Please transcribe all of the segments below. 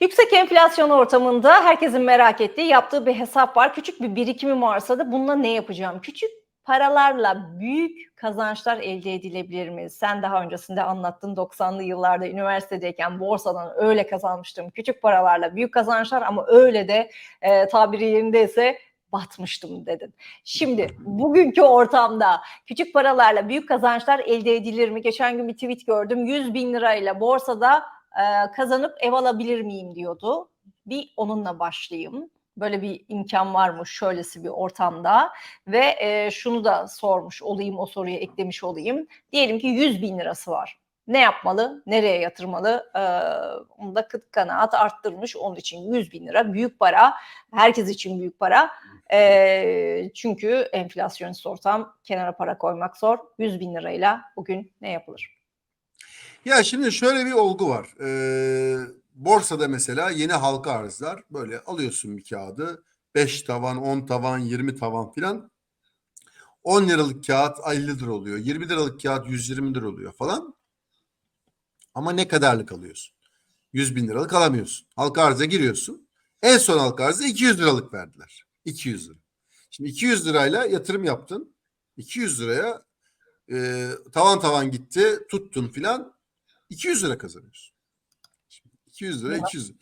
Yüksek enflasyon ortamında herkesin merak ettiği yaptığı bir hesap var. Küçük bir birikimim varsa da bununla ne yapacağım? Küçük paralarla büyük kazançlar elde edilebilir mi? Sen daha öncesinde anlattın 90'lı yıllarda üniversitedeyken borsadan öyle kazanmıştım. Küçük paralarla büyük kazançlar ama öyle de e, tabiri yerindeyse batmıştım dedin. Şimdi bugünkü ortamda küçük paralarla büyük kazançlar elde edilir mi? Geçen gün bir tweet gördüm. 100 bin lirayla borsada e, kazanıp ev alabilir miyim diyordu. Bir onunla başlayayım. Böyle bir imkan varmış şöylesi bir ortamda ve e, şunu da sormuş olayım o soruyu eklemiş olayım. Diyelim ki 100 bin lirası var. Ne yapmalı? Nereye yatırmalı? Ee, onu da kıt kanaat arttırmış. Onun için 100 bin lira büyük para. Herkes için büyük para. Ee, çünkü enflasyonist ortam kenara para koymak zor. 100 bin lirayla bugün ne yapılır? Ya şimdi şöyle bir olgu var. Ee, borsada mesela yeni halka arzlar böyle alıyorsun bir kağıdı 5 tavan, 10 tavan, 20 tavan filan. 10 liralık kağıt 50 lira oluyor. 20 liralık kağıt 120 lira oluyor falan. Ama ne kadarlık alıyorsun? 100 bin liralık alamıyorsun. Halka arıza giriyorsun. En son halka arıza 200 liralık verdiler. 200 lira. Şimdi 200 lirayla yatırım yaptın. 200 liraya e, tavan tavan gitti tuttun filan 200 lira kazanıyorsun. Şimdi 200 lira 200 lira.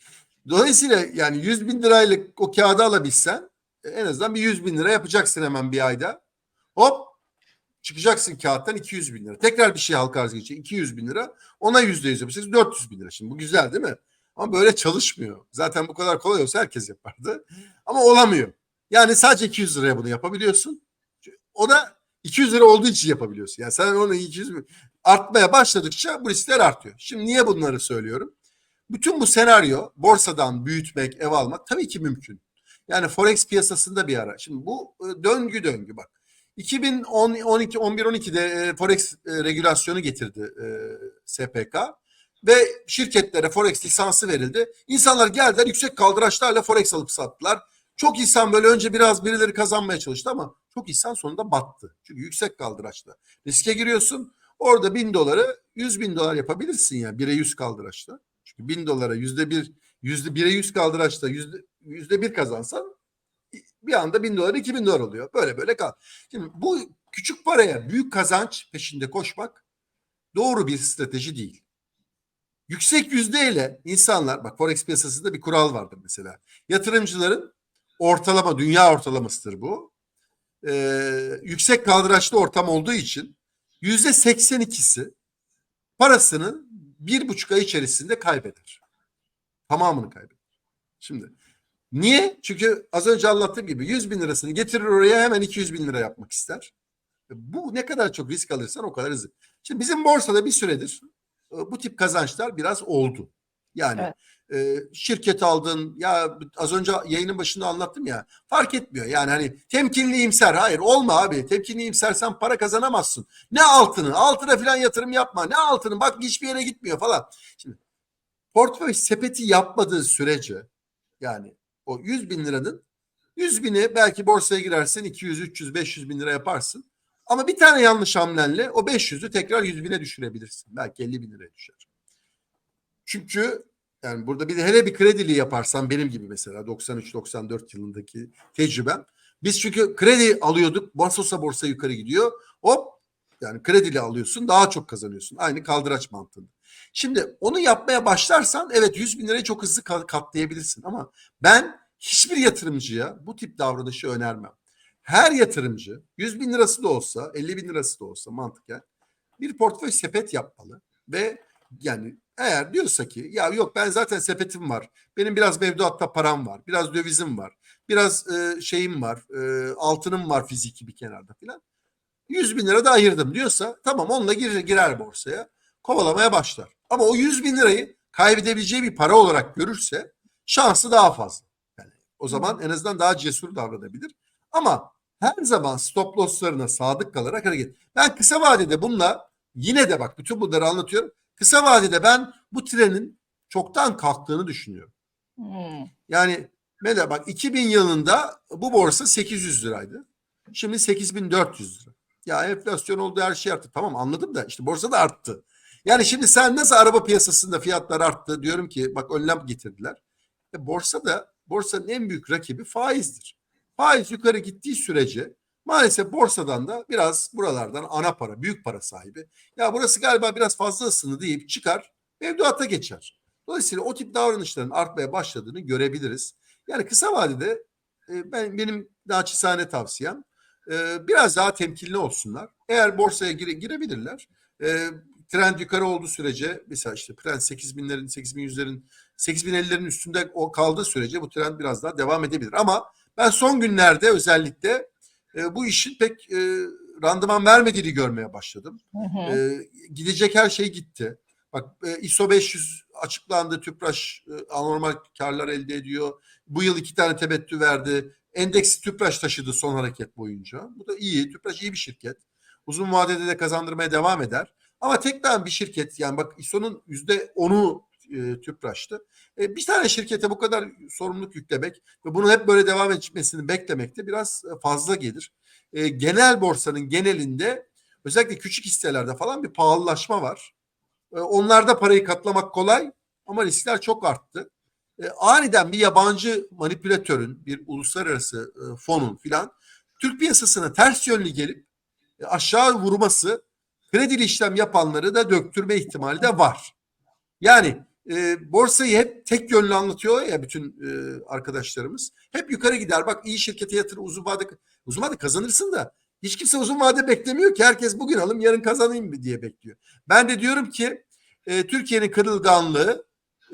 Dolayısıyla yani 100 bin liraylık o kağıdı alabilsen e, en azından bir 100 bin lira yapacaksın hemen bir ayda. Hop çıkacaksın kağıttan 200 bin lira. Tekrar bir şey halka arz geçecek 200 bin lira. Ona yüzde yüz yapacaksın 400 bin lira. Şimdi bu güzel değil mi? Ama böyle çalışmıyor. Zaten bu kadar kolay olsa herkes yapardı. Ama olamıyor. Yani sadece 200 liraya bunu yapabiliyorsun. O da 200 lira olduğu için yapabiliyorsun. Yani sen onu 200 artmaya başladıkça bu riskler artıyor. Şimdi niye bunları söylüyorum? Bütün bu senaryo borsadan büyütmek, ev almak tabii ki mümkün. Yani forex piyasasında bir ara. Şimdi bu e, döngü döngü bak. 2012 11 12'de e, forex e, regülasyonu getirdi e, SPK ve şirketlere forex lisansı verildi. İnsanlar geldiler yüksek kaldıraçlarla forex alıp sattılar. Çok insan böyle önce biraz birileri kazanmaya çalıştı ama çok insan sonunda battı. Çünkü yüksek kaldıraçla. Riske giriyorsun. Orada bin doları 100 bin dolar yapabilirsin ya. Bire 100 kaldıraçla. Çünkü bin dolara yüzde bir, yüzde bire 100 kaldıraçla yüzde, yüzde bir kazansan bir anda bin dolar iki bin dolar oluyor. Böyle böyle kal. Şimdi bu küçük paraya büyük kazanç peşinde koşmak doğru bir strateji değil. Yüksek yüzdeyle insanlar bak forex piyasasında bir kural vardır mesela. Yatırımcıların ortalama dünya ortalamasıdır bu. Ee, yüksek kaldıraçlı ortam olduğu için yüzde 82'si parasını bir buçuk ay içerisinde kaybeder. Tamamını kaybeder. Şimdi niye? Çünkü az önce anlattığım gibi 100 bin lirasını getirir oraya hemen 200 bin lira yapmak ister. Bu ne kadar çok risk alırsan o kadar hızlı. Şimdi bizim borsada bir süredir e, bu tip kazançlar biraz oldu. Yani Evet. E, şirket aldın ya az önce yayının başında anlattım ya fark etmiyor. Yani hani temkinli imser hayır olma abi temkinli imsersen para kazanamazsın. Ne altını altına falan yatırım yapma ne altını bak hiçbir yere gitmiyor falan. Şimdi portföy sepeti yapmadığı sürece yani o 100 bin liranın 100 bini belki borsaya girersin 200, 300, 500 bin lira yaparsın. Ama bir tane yanlış hamlenle o 500'ü tekrar 100 bine düşürebilirsin. Belki 50 bin liraya düşer. Çünkü yani burada bir de hele bir kredili yaparsan benim gibi mesela 93-94 yılındaki tecrübem. Biz çünkü kredi alıyorduk. Borsa borsa yukarı gidiyor. Hop yani kredili alıyorsun daha çok kazanıyorsun. Aynı kaldıraç mantığında. Şimdi onu yapmaya başlarsan evet 100 bin lirayı çok hızlı katlayabilirsin. Ama ben hiçbir yatırımcıya bu tip davranışı önermem. Her yatırımcı 100 bin lirası da olsa 50 bin lirası da olsa mantıken bir portföy sepet yapmalı ve yani eğer diyorsa ki ya yok ben zaten sepetim var. Benim biraz mevduatta param var. Biraz dövizim var. Biraz e, şeyim var. E, altınım var fiziki bir kenarda filan. 100 bin lira da ayırdım diyorsa tamam onunla girer, girer borsaya. Kovalamaya başlar. Ama o 100 bin lirayı kaybedebileceği bir para olarak görürse şansı daha fazla. Yani o zaman en azından daha cesur davranabilir. Ama her zaman stop losslarına sadık kalarak hareket. Ben kısa vadede bununla yine de bak bütün bunları anlatıyorum. Kısa vadede ben bu trenin çoktan kalktığını düşünüyorum. Hmm. Yani mesela bak 2000 yılında bu borsa 800 liraydı. Şimdi 8400 lira. Ya enflasyon oldu her şey arttı. Tamam anladım da işte borsa da arttı. Yani şimdi sen nasıl araba piyasasında fiyatlar arttı diyorum ki bak önlem getirdiler. E, borsa da borsanın en büyük rakibi faizdir. Faiz yukarı gittiği sürece maalesef borsadan da biraz buralardan ana para, büyük para sahibi. Ya burası galiba biraz fazla ısındı deyip çıkar, mevduata geçer. Dolayısıyla o tip davranışların artmaya başladığını görebiliriz. Yani kısa vadede e, ben benim naçizane tavsiyem e, biraz daha temkinli olsunlar. Eğer borsaya gire, girebilirler. E, trend yukarı olduğu sürece mesela işte trend 8000'lerin 8100'lerin 8050'lerin üstünde o kaldığı sürece bu trend biraz daha devam edebilir. Ama ben son günlerde özellikle e, bu işin pek e, randıman vermediğini görmeye başladım. Hı hı. E, gidecek her şey gitti. Bak e, ISO 500 açıklandı. Tüpraş e, anormal karlar elde ediyor. Bu yıl iki tane temettü verdi. Endeksi Tüpraş taşıdı son hareket boyunca. Bu da iyi. Tüpraş iyi bir şirket. Uzun vadede de kazandırmaya devam eder. Ama tek ben bir şirket yani bak ISO'nun yüzde onu e, Tüpraş'tı. E, bir tane şirkete bu kadar sorumluluk yüklemek ve bunu hep böyle devam etmesini beklemek de biraz e, fazla gelir. E, genel borsanın genelinde özellikle küçük hisselerde falan bir pahalılaşma var. E, onlarda parayı katlamak kolay ama riskler çok arttı. E, aniden bir yabancı manipülatörün, bir uluslararası e, fonun filan Türk piyasasına ters yönlü gelip e, aşağı vurması kredili işlem yapanları da döktürme ihtimali de var. Yani e, borsayı hep tek yönlü anlatıyor ya bütün e, arkadaşlarımız. Hep yukarı gider. Bak iyi şirkete yatır uzun vade uzun vade kazanırsın da hiç kimse uzun vade beklemiyor ki. Herkes bugün alayım yarın kazanayım diye bekliyor. Ben de diyorum ki e, Türkiye'nin kırılganlığı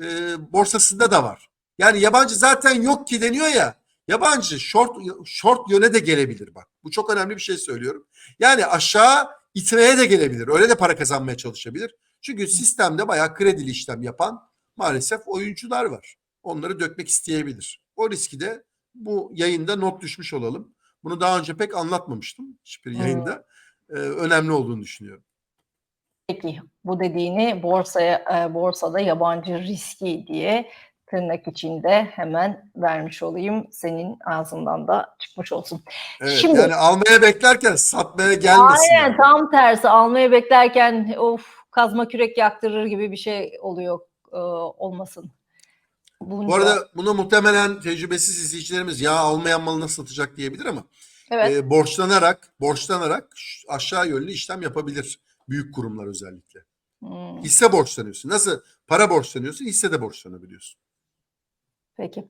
e, borsasında da var. Yani yabancı zaten yok ki deniyor ya. Yabancı short short yöne de gelebilir bak. Bu çok önemli bir şey söylüyorum. Yani aşağı itmeye de gelebilir. Öyle de para kazanmaya çalışabilir. Çünkü sistemde bayağı kredili işlem yapan maalesef oyuncular var. Onları dökmek isteyebilir. O riski de bu yayında not düşmüş olalım. Bunu daha önce pek anlatmamıştım hiçbir yayında. Ee, önemli olduğunu düşünüyorum. Peki bu dediğini borsaya e, borsada yabancı riski diye tırnak içinde hemen vermiş olayım. Senin ağzından da çıkmış olsun. Evet, Şimdi- yani almaya beklerken satmaya gelmesin. Aynen tam tersi almaya beklerken of kazma kürek yaktırır gibi bir şey oluyor e, olmasın. Bunca- Bu arada bunu muhtemelen tecrübesiz izleyicilerimiz ya almayan malı nasıl satacak diyebilir ama evet. e, borçlanarak borçlanarak aşağı yönlü işlem yapabilir büyük kurumlar özellikle. Hmm, Hisse borçlanıyorsun. Nasıl para borçlanıyorsun, hisse de borçlanabiliyorsun. peki.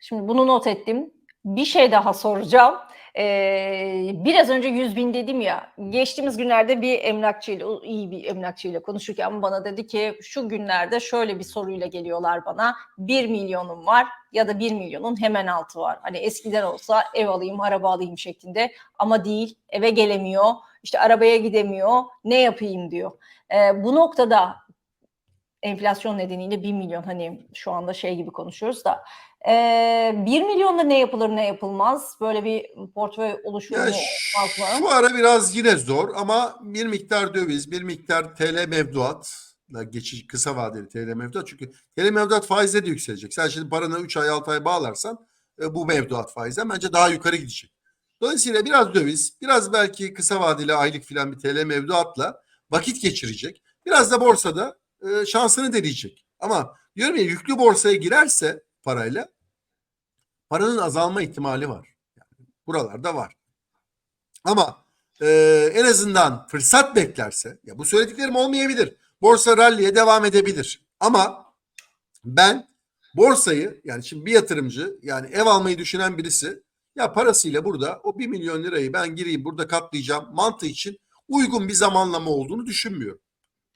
Şimdi bunu not ettim. Bir şey daha soracağım. Ee, biraz önce 100 bin dedim ya. Geçtiğimiz günlerde bir emlakçıyla, iyi bir emlakçıyla konuşurken bana dedi ki şu günlerde şöyle bir soruyla geliyorlar bana. 1 milyonum var ya da 1 milyonun hemen altı var. Hani eskiden olsa ev alayım, araba alayım şeklinde ama değil. Eve gelemiyor, işte arabaya gidemiyor. Ne yapayım diyor. Ee, bu noktada enflasyon nedeniyle 1 milyon hani şu anda şey gibi konuşuyoruz da ee, 1 milyonda ne yapılır ne yapılmaz? Böyle bir portföy oluşur Ya mu şu ara biraz yine zor ama bir miktar döviz, bir miktar TL mevduatla geçiş kısa vadeli TL mevduat. Çünkü TL mevduat faizle de yükselecek. Sen şimdi paranı 3 ay 6 ay bağlarsan e, bu mevduat faizden bence daha yukarı gidecek. Dolayısıyla biraz döviz, biraz belki kısa vadeli aylık filan bir TL mevduatla vakit geçirecek. Biraz da borsada e, şansını deneyecek. Ama diyorum ya yüklü borsaya girerse parayla paranın azalma ihtimali var. Yani buralarda var. Ama e, en azından fırsat beklerse, ya bu söylediklerim olmayabilir. Borsa ralliye devam edebilir. Ama ben borsayı yani şimdi bir yatırımcı yani ev almayı düşünen birisi ya parasıyla burada o 1 milyon lirayı ben gireyim burada katlayacağım mantığı için uygun bir zamanlama olduğunu düşünmüyorum.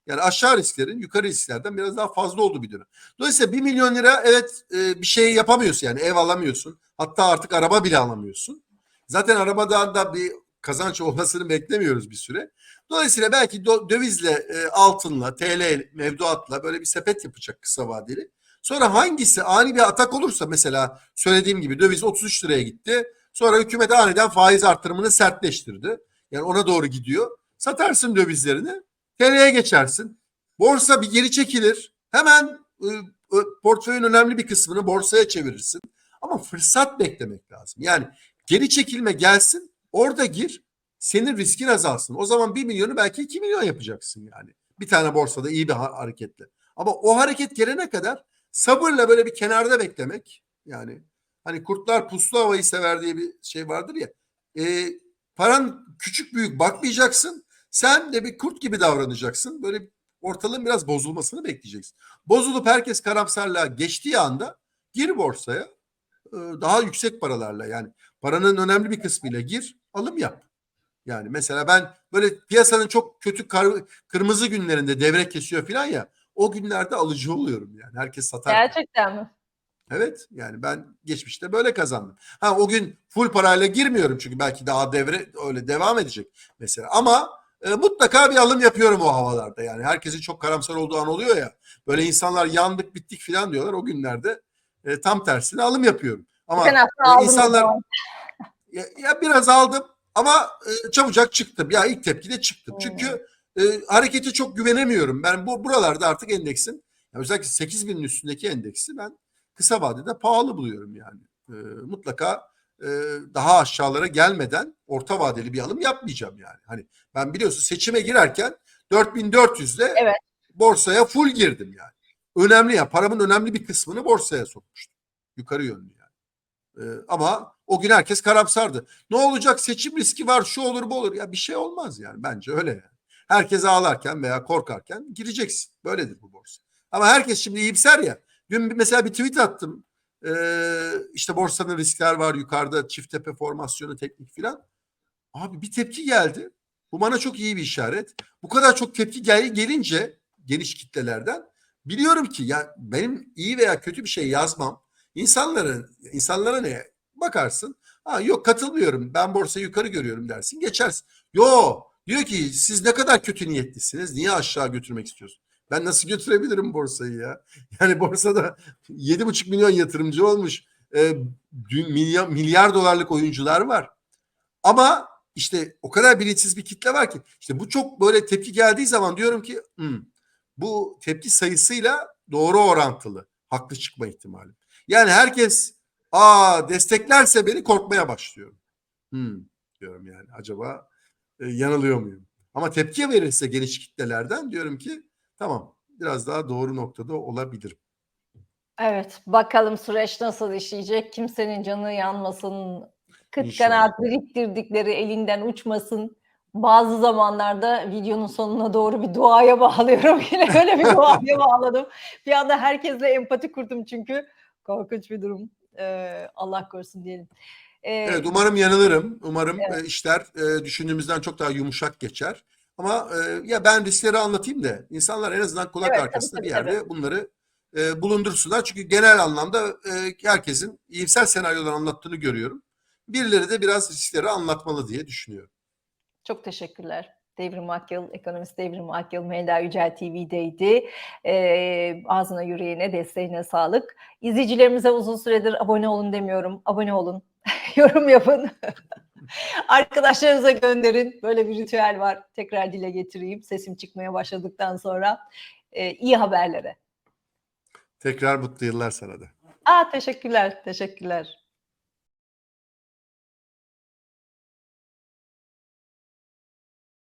Yani aşağı risklerin yukarı risklerden biraz daha fazla olduğu bir dönem. Dolayısıyla 1 milyon lira evet e, bir şey yapamıyorsun yani ev alamıyorsun. Hatta artık araba bile alamıyorsun. Zaten arabadan da bir kazanç olmasını beklemiyoruz bir süre. Dolayısıyla belki dövizle, e, altınla, TL mevduatla böyle bir sepet yapacak kısa vadeli. Sonra hangisi ani bir atak olursa mesela söylediğim gibi döviz 33 liraya gitti. Sonra hükümet aniden faiz artırımını sertleştirdi. Yani ona doğru gidiyor. Satarsın dövizlerini, TL'ye geçersin. Borsa bir geri çekilir. Hemen e, e, portföyün önemli bir kısmını borsaya çevirirsin. Ama fırsat beklemek lazım. Yani geri çekilme gelsin, orada gir, senin riskin azalsın. O zaman 1 milyonu belki 2 milyon yapacaksın yani. Bir tane borsada iyi bir ha- hareketle. Ama o hareket gelene kadar sabırla böyle bir kenarda beklemek. Yani hani kurtlar puslu havayı sever diye bir şey vardır ya. E, paran küçük büyük bakmayacaksın. Sen de bir kurt gibi davranacaksın. Böyle ortalığın biraz bozulmasını bekleyeceksin. Bozulup herkes karamsarlığa geçtiği anda gir borsaya e, daha yüksek paralarla yani paranın önemli bir kısmıyla gir alım yap. Yani mesela ben böyle piyasanın çok kötü kar- kırmızı günlerinde devre kesiyor falan ya o günlerde alıcı oluyorum yani herkes satar. Gerçekten mi? Evet yani ben geçmişte böyle kazandım. Ha o gün full parayla girmiyorum çünkü belki daha devre öyle devam edecek mesela ama e, mutlaka bir alım yapıyorum o havalarda yani herkesin çok karamsar olduğu an oluyor ya böyle insanlar yandık bittik falan diyorlar o günlerde e, tam tersine alım yapıyorum. Ama e, insanlar ya, ya biraz aldım ama e, çabucak çıktım. Ya ilk tepkide çıktım. Hmm. Çünkü e, harekete çok güvenemiyorum. Ben bu buralarda artık endeksin ya özellikle 8000'in üstündeki endeksi ben kısa vadede pahalı buluyorum yani. E, mutlaka e, daha aşağılara gelmeden orta vadeli bir alım yapmayacağım yani. Hani ben biliyorsun seçime girerken 4400'de Evet. borsaya full girdim yani. Önemli ya paramın önemli bir kısmını borsaya sokmuştum. Yukarı yönlü yani. Ee, ama o gün herkes karamsardı. Ne olacak seçim riski var şu olur bu olur. Ya bir şey olmaz yani bence öyle yani. Herkes ağlarken veya korkarken gireceksin. Böyledir bu borsa. Ama herkes şimdi iyimser ya. Dün mesela bir tweet attım. Ee, işte borsanın riskler var yukarıda çift tepe formasyonu teknik filan. Abi bir tepki geldi. Bu bana çok iyi bir işaret. Bu kadar çok tepki gel gelince geniş kitlelerden biliyorum ki ya benim iyi veya kötü bir şey yazmam insanların insanlara ne bakarsın ha yok katılmıyorum ben borsayı yukarı görüyorum dersin geçersin. Yo diyor ki siz ne kadar kötü niyetlisiniz niye aşağı götürmek istiyorsun? Ben nasıl götürebilirim borsayı ya? Yani borsada 7,5 milyon yatırımcı olmuş. E, milyar, milyar dolarlık oyuncular var. Ama işte o kadar bilinçsiz bir kitle var ki işte bu çok böyle tepki geldiği zaman diyorum ki "Hmm, bu tepki sayısıyla doğru orantılı haklı çıkma ihtimali. Yani herkes aa desteklerse beni korkmaya başlıyorum. Hmm, diyorum yani acaba e, yanılıyor muyum? Ama tepki verirse geniş kitlelerden diyorum ki tamam biraz daha doğru noktada olabilirim. Evet, bakalım süreç nasıl işleyecek? Kimsenin canı yanmasın, kıt İnşallah. kanaat biriktirdikleri elinden uçmasın. Bazı zamanlarda videonun sonuna doğru bir duaya bağlıyorum. Yine öyle bir duaya bağladım. Bir anda herkesle empati kurdum çünkü korkunç bir durum. Ee, Allah korusun diyelim. Ee, Evet umarım yanılırım. Umarım e, işler e, düşündüğümüzden çok daha yumuşak geçer. Ama e, ya ben riskleri anlatayım da insanlar en azından kulak Evet, arkasında tabii, bir tabii, yerde bunları e, bulundursunlar. Çünkü genel anlamda e, herkesin iyimser senaryolar anlattığını görüyorum. Birileri de biraz riskleri anlatmalı diye düşünüyorum. Çok teşekkürler. Devrim Akyıl, ekonomist Devrim Akyıl, Melda Yücel TV'deydi. Ee, ağzına yüreğine, desteğine sağlık. İzleyicilerimize uzun süredir abone olun demiyorum. Abone olun, yorum yapın. Arkadaşlarınıza gönderin. Böyle bir ritüel var. Tekrar dile getireyim. Sesim çıkmaya başladıktan sonra. Ee, iyi haberlere. Tekrar mutlu yıllar sana da. Aa, teşekkürler, teşekkürler.